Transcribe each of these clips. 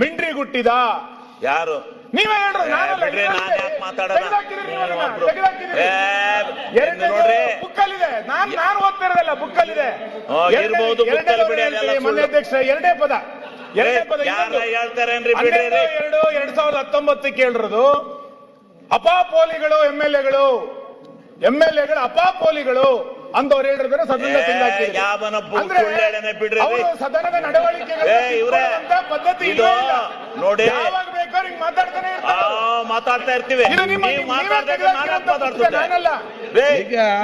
ಮಿಂಡ್ರಿ ಗುಟ್ಟಿದ. ಯಾರು? ನೀವೇ ಹೇಳ್ರಿ ಬಿಡ್ರಿ ನಾನ್ ಯಾಕೆ ಮಾತಾಡೋಣ ಬುಕ್ಕಲ್ಲಿದೆ. ನಾನ್ ನಾನು ಓದ್ತಿರೋದಲ್ಲ ಬುಕ್ಕಲ್ಲಿದೆ. ಹಾ, ಇರ್ಬೋದು, ಬುಕ್ಕಲ್ಲಿ ಬಿಡಿ, ಅದೆಲ್ಲ ಮೊನ್ನೆ ಸುಳ್ಳು. ಅಧ್ಯಕ್ಷ ಎರಡೇ ಪದ. ಎರಡೇ ಪದ ಯಾರ ಇನ್ನೊಂದು. ಹೇಳ್ತಾರೇನ್ರಿ ಬಿಡ್ರಿ ಹನ್ನೆರಡು ಎರಡು ಎರಡ್ ಸಾವಿರದ ಹತ್ತೊಂಬತ್ತಕ್ಕೆ ಹೇಳಿರೋದು ಅಪಾಪೋಲಿಗಳು ಎಂ ಎಲ್ ಎಗಳು. ಎಂ ಎಲ್ ಎಗಳು ಅಪಾಪೋಲಿಗಳು ಅಂತವ್ರು ಹೇಳಿದ್ರೆ ಸದನ ಏ, ಯಾವನ ಬು- ಸುಳ್ಳು ಬಿಡ್ರಿ ರೀ. ಅವರು ಸದನದ ನಡವಳಿಕೆ ಪದ್ಧತಿ. ನೋಡಿ. ಮಾತಾಡ್ತಾನೆ ಆ, ಮಾತಾಡ್ತಾ ಇರ್ತೀವಿ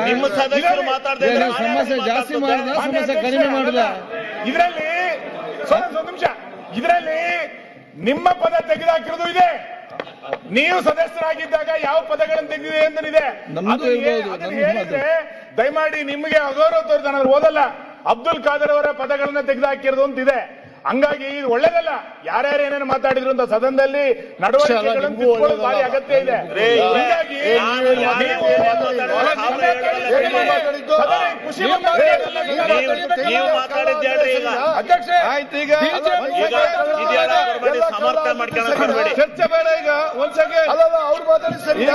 ನಿಮ್ಮ ಸದಸ್ಯರು ಮಾತಾಡ್ತಾ ಸಮಸ್ಯೆ ಜಾಸ್ತಿ? ಮಾಡಿದ ಸಮಸ್ಯೆ ಕಡಿಮೆ ಮಾಡುದ ಇದರಲ್ಲಿ ನಿಮಿಷ ಇದರಲ್ಲಿ ನಿಮ್ಮ ಪದ ತೆಗೆದಾಕಿರೋದು ಇದೆ ನೀವು ಸದಸ್ಯರಾಗಿದ್ದಾಗ ಯಾವ ಪದಗಳನ್ನು ತೆಗೆದಿದೆ ಅಂತನಿದೆ ಹೇಳಿದ್ರೆ ದಯಮಾಡಿ ನಿಮಗೆ ಅಗೌರವ ತೋರಿದ. ಓದಲ್ಲ. ಅಬ್ದುಲ್ ಖಾದರ್ ಅವರ ಪದಗಳನ್ನ ತೆಗೆದುಹಾಕಿರೋದು ಅಂತಿದೆ. ಹಂಗಾಗಿ ಇದು ಒಳ್ಳೇದಲ್ಲ ಯಾರ್ಯಾರು ಏನೇನು ಮಾತಾಡಿದ್ರು ಅಂತ ಸದನದಲ್ಲಿ ನಡವಳಿಕೆಗಳನ್ನು ಭಾರಿ ಅಗತ್ಯ ಇದೆ ಹೀಗಾಗಿ ಖುಷಿ ಅಧ್ಯಕ್ಷ ಸಮರ್ಥನೆ ಚರ್ಚೆ ಬೇಡ ಈಗ ಒಂದ್ ಸೆಕೆಂಡ್ ಅಲ್ಲ ಅವ್ರು ಮಾತಾಡಿ ಸರಿ ಈಗ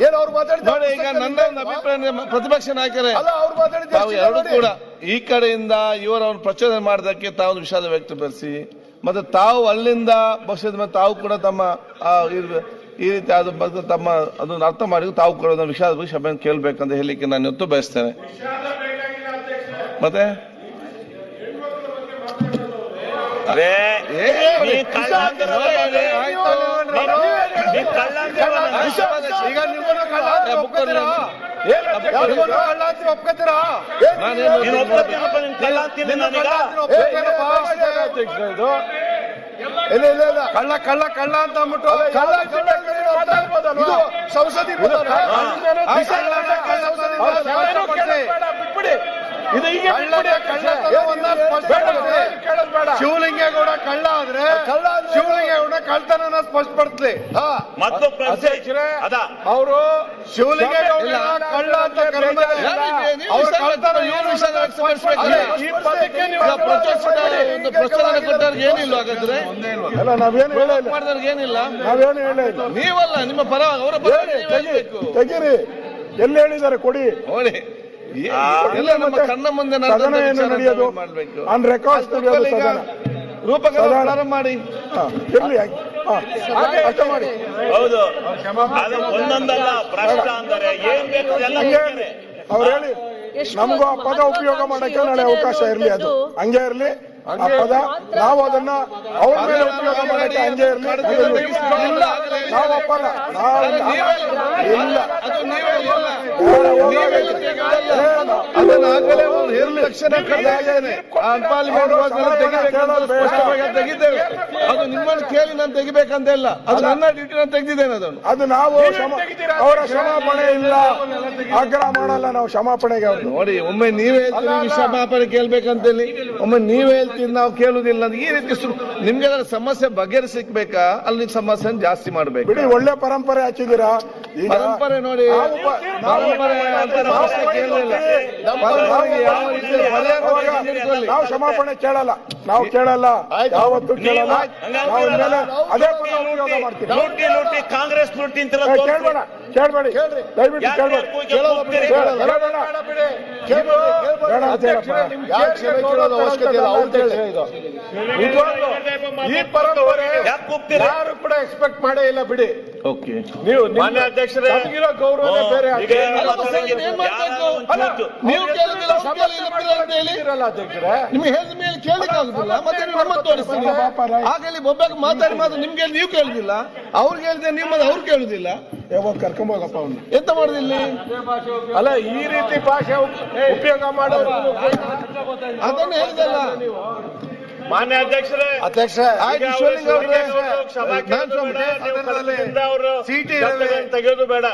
ಏನ್ ಅವ್ರು ಮಾತಾಡಿದ ನೋಡಿ ಈಗ ನನ್ನ ಒಂದು ಅಭಿಪ್ರಾಯ ಪ್ರತಿಪಕ್ಷ ನಾಯಕರೇ ಅಲ್ಲ ಅವ್ರು ಮಾತಾಡಿದ ತಾವು ಎರಡು ಕೂಡ ಈ ಕಡೆಯಿಂದ ಇವರನ್ನು ಪ್ರಚೋದನೆ ಮಾಡಿದಕ್ಕೆ ತಾವು ವಿಷಾದ ವ್ಯಕ್ತಪಡಿಸಿ ಮತ್ತೆ ತಾವು ಅಲ್ಲಿಂದ ಪಕ್ಷದ ಮೇಲೆ ತಾವು ಕೂಡ ತಮ್ಮ ಆ, ಈ ರೀತಿ ಅದು ಬಂದು ತಮ್ಮ ಅದನ್ನು ಅರ್ಥ ಮಾಡಿ ತಾವು ಕೂಡ ವಿಷಾದ ಬಗ್ಗೆ ಕ್ಷಮೆ ಕೇಳಬೇಕಂತ ಹೇಳಲಿಕ್ಕೆ ನಾನು ಇವತ್ತು ಬಯಸ್ತೇನೆ. ಮತ್ತೆ? ರೇ, ಕಳ್ಳ ಕಳ್ಳ. ಈಗ ಕಳ್ಳ ಅಂತ ಒಪ್ಕೊತೀರಾ? ಒಪ್ಕೊತೀರಾ? ನಿಮ್ಮನ್ನು ಕಳ್ಳ ಅಂತ ಒಪ್ಕೊತೀರಾ? ನಾನೇನು ನೀನು ಒಪ್ಕೊತೀನಪ್ಪ, ನೀನು ಕಳ್ಳ ಅಂತೀನಿ ನಾನೀಗ. ಏ, ಇಲ್ಲ ಇಲ್ಲ ಇಲ್ಲ. ಕಳ್ಳ ಕಳ್ಳ ಕಳ್ಳ ಅಂತ ಅಂದ್ಬಿಟ್ಟು ಕಳ್ಳ ಕಳ್ಳ? ಇದು ಈಗ ಕಳ್ಳ ಬೇಡ. ಶಿವಲಿಂಗೇಗೌಡ ಕಳ್ಳ ಆದ್ರೆ ಕಳ್ಳ ಕಳ್ತನನ ಸ್ಪಷ್ಟಪಡಿಸ್ಲಿ. ಹಾ. ಮತ್ತು ಪ್ರಶ್ನೆ ಅದ ಅವರು ಶಿವಲಿಂಗೇಗೌಡ ಕಳ್ಳ ಅಂತ ಏನಿಲ್ಲ ಹಾಗಾದ್ರೆ? ಅಲ್ಲ ನಾವೇನು ಏನಿಲ್ಲ? ನಾವೇನು ನೀವಲ್ಲ ನಿಮ್ಮ ಪರ ಅವರ ಪರ ನೀವು ಹೇಳ್ಬೇಕು. ತೆಗೀರಿ. ಎಲ್ಲಿ ಹೇಳಿದ್ದಾರೆ? ಕೊಡಿ. ನೋಡಿ. ಈ- ಎಲ್ಲ ನಮ್ಮ ಕಣ್ಣ ಮುಂದೆ ನಡೆಯೋದು? ಆನ್ ರೆಕಾರ್ಡ್ಸ್ ರೂಪಕಲ್ಪನೆ ಪ್ರಾರಂಭ ಮಾಡಿ. ಇರ್ಲಿ ಹಾ, ಅರ್ಥ ಮಾಡಿ. ಹೌದು. ಅದು ಒಂದೊಂದಲ್ಲ ಭ್ರಷ್ಟ ಅಂದರೆ ಏನ್ ಬೇಕು ಎಲ್ಲ. ಅವ್ರು ಹೇಳಿ ನಮಗೂ ಆ ಪದ ಉಪಯೋಗ ಮಾಡಕ್ಕೆ ನಾಳೆ ಅವಕಾಶ ಇರ್ಲಿ ಅದು. ಹಂಗೆ ಇರ್ಲಿ. ಆ ಪದ ನಾವು ಅದನ್ನ ಅವ್ರ ಮೇಲೆ ಉಪಯೋಗ ಮಾಡಕ್ಕೆ ಹಂಗೆ ಇರ್ಲಿ. ಇಲ್ಲ. ನಾವು ಒಪ್ಪಲ್ಲ ನಾವು ಇಲ್ಲ. ಅದನ್ನ ಆಗಲೇ ಒಂದು ಸ್ಪಷ್ಟವಾಗಿ ತೆಗಿದ್ದೇವೆ. ಅದು ನಿಮ್ಮನ್ನು ಕೇಳಿ ನಾನು ತೆಗಿಬೇಕಂತ ಇಲ್ಲ. ಅದು ನನ್ನ ಡ್ಯೂಟಿ ನಾನು ತೆಗೆದಿದ್ದೇನೆ ಅದನ್ನು. ಅದು ನಾವು ಅವರ ಕ್ಷಮಾಪಣೆ ಇಲ್ಲ. ಆಗ್ರಹ ಮಾಡಲ್ಲ ನಾವು ಕ್ಷಮಾಪಣೆಗೆ ಅವ್ರು. ನೋಡಿ ಒಮ್ಮೆ ನೀವ್ ಹೇಳ್ತೀರಿ ಕ್ಷಮಾಪಣೆ ಕೇಳ್ಬೇಕಂತ ಹೇಳಿ. ಒಮ್ಮೆ ನೀವೇ ಹೇಳ್ತೀರಿ ನಾವು ಕೇಳುದಿಲ್ಲ ಅಂತ ಈ ರೀತಿ ನಿಮ್ಗೆ ಅದರ ಸಮಸ್ಯೆ ಬಗೆಹರಿಸಿಕ್ಬೇಕಾ ಅಲ್ಲಿ ಸಮಸ್ಯೆ ಜಾಸ್ತಿ ಮಾಡ್ಬೇಕು? ಬಿಡಿ ಒಳ್ಳೆ ಪರಂಪರೆ ಹಚ್ಚಿದೀರಾ ಪರಂಪರೆ ನೋಡಿ. ನಾವು ನಾವು ಕ್ಷಮಾಪಣೆ ಕೇಳಲ್ಲ. ನಾವು ಕೇಳಲ್ಲ. ಯಾವತ್ತು ಕೇಳಲ್ಲ. ನಾವು ಮೇಲೆ ಅದೇ ಪದ ಉಪಯೋಗ ಮಾಡ್ತೀವಿ. ಕಾಂಗ್ರೆಸ್ ಲೂಟಿ ಅಂತ. ಕೇಳ್ಬೇಡ. ಕೇಳ್ಬೇಡಿ. ದಯವಿಟ್ಟು ಕೇಳಬೇಡಿ. ಈ ಪರಂಪರೆ ಯಾರು ಕೂಡ ಎಕ್ಸ್ಪೆಕ್ಟ್ ಮಾಡೇ ಇಲ್ಲ ಬಿಡಿ. ಓಕೆ. ನೀವು ಮಾನ್ಯ ಅಧ್ಯಕ್ಷರೇ ಇರೋ ಗೌರವ ಬೇರೆ ನೀವು ಕೇಳಿದಿಲ್ಲ ಸಭೆಯಲ್ಲಿ ಅಂತ ಹೇಳಿ. ಇರಲ್ಲ ಅಧ್ಯಕ್ಷರೇ? ನಿಮ್ಗೆ ಹೇಳಿದ ಮೇಲೆ ಕೇಳಿಕ್ ಆಗುದಿಲ್ಲ. ಮತ್ತೆ ನಮ್ಮ ತೋರಿಸ್ತೀನಿ ಆಗ ಇಲ್ಲಿ ಒಬ್ಬಕ್ಕೆ ಮಾತಾಡಿ ಮಾತು ನಿಮ್ಗೆ ನೀವು ಕೇಳುದಿಲ್ಲ. ಅವ್ರಿಗೆ ಹೇಳಿದೆ ನೀವು ಮತ್ತೆ ಅವ್ರು ಕೇಳುದಿಲ್ಲ. ಯಾವಾಗ ಕರ್ಕೊಂಡ್ ಹೋಗಪ್ಪ ಅವ್ನು? ಎಂತ ಮಾಡುದಿಲ್ಲ? ಅಲ್ಲ ಈ ರೀತಿ ಭಾಷೆ ಉಪ್- ಉಪಯೋಗ ಮಾಡೋದು ಅದನ್ನು ಹೇಳಿದಲ್ಲ ಮಾನ್ಯ ಅಧ್ಯಕ್ಷರೇ ಅಧ್ಯಕ್ಷ ಸೀಟಿ ಇರಲಿ. ತೆಗೆಯೋದು ಬೇಡ